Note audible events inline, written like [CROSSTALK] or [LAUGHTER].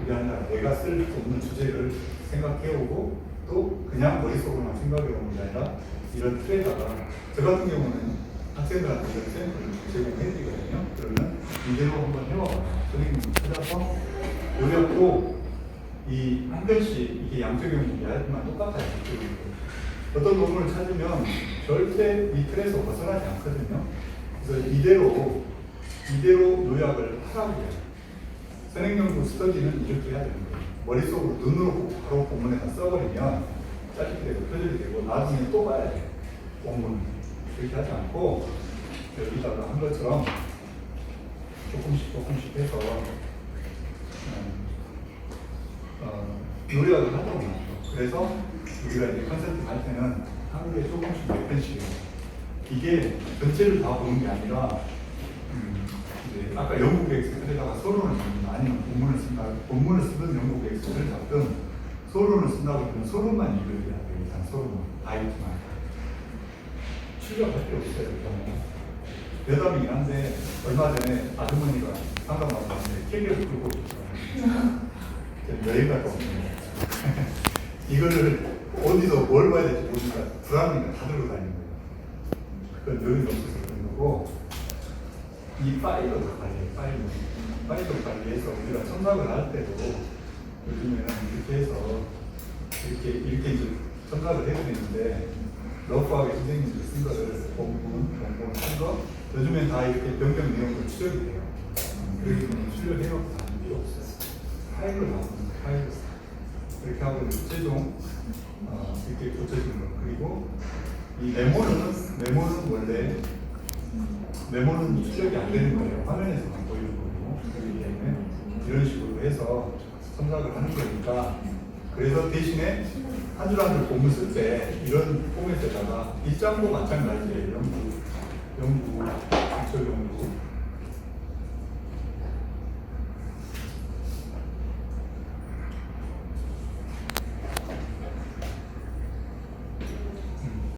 그게 아니라 내가 쓸 수 없는 주제를 생각해오고 또 그냥 머릿속으로만 생각해오는 게 아니라 이런 틀에다가 저 같은 경우는 학생들한테 이런 샘플을 제공해드리거든요. 그러면 이대로 한번 해와봐요. 선생님 찾아서 요약도 이한 편씩 이게 양적용 이야기만 똑같아요. 어떤 논문을 찾으면 절대 이 틀에서 벗어나지 않거든요. 그래서 이대로 이대로 요약을 하라고 해요. 선행연구 스터디는 이렇게 해야 되는 거예요. 머릿속으로 눈으로 바로 본문에다 써버리면 짜증이 되고 표절이 되고 나중에 또 봐야 돼요. 본문. 그렇게 하지 않고 여기다가 한 것처럼 조금씩 조금씩 해서 음, 어, 요약을 하도록 해요. 그래서 우리가 이제 컨설팅 할 때는 하루에 조금씩 몇 편씩. 이게 전체를 다 보는 게 아니라 음, 이제 아까 영국 엑스플에다가 서론을 쓴다 아니면 본문을 쓴다 본문을 쓰든 영국 엑스플을 잡든 서론을 쓴다고 하면 서론만 읽어야 돼요. 일단 서론만 다 읽지 말고 출력할 필요 없어요 대답이긴 한데 얼마 전에 아주머니가 상담 받았는데 캐리어를 끌고 오셨어요. 여행 갔다 왔는데 [LAUGHS] 이거를 어디서 뭘 봐야 될지 모르니까 불안하니까 다 들고 다니는 거예요. 그건 여행이 없어서 그런 거고 이 파일로 다 관리해, 파일로. 파일로 관리해서 우리가 첨삭을 할 때도 요즘에는 이렇게 해서 이렇게, 이렇게 이제 첨삭을 해드리는데 러프하게 선생님들이 쓴 거를 본문, 본문 쓴 거, 요즘엔 다 이렇게 변경 내용도 출력이 돼요. 때문에 출력해놓고 다닐 필요 없어요. 파일로 나오는 파일로. 그렇게 하고 최종 어, 이렇게 고쳐지는 거. 그리고 이 메모는, 메모는 원래 메모는 출력이 안 되는 거예요. 화면에서만 보이는 거고. 그렇기 때문에 이런 식으로 첨삭을 하는 거니까 그래서 대신에 한 줄 한줄 본문 쓸때 이런 포맷에다가 입장도 마찬가지예요. 연구, 연구, 기초 연구,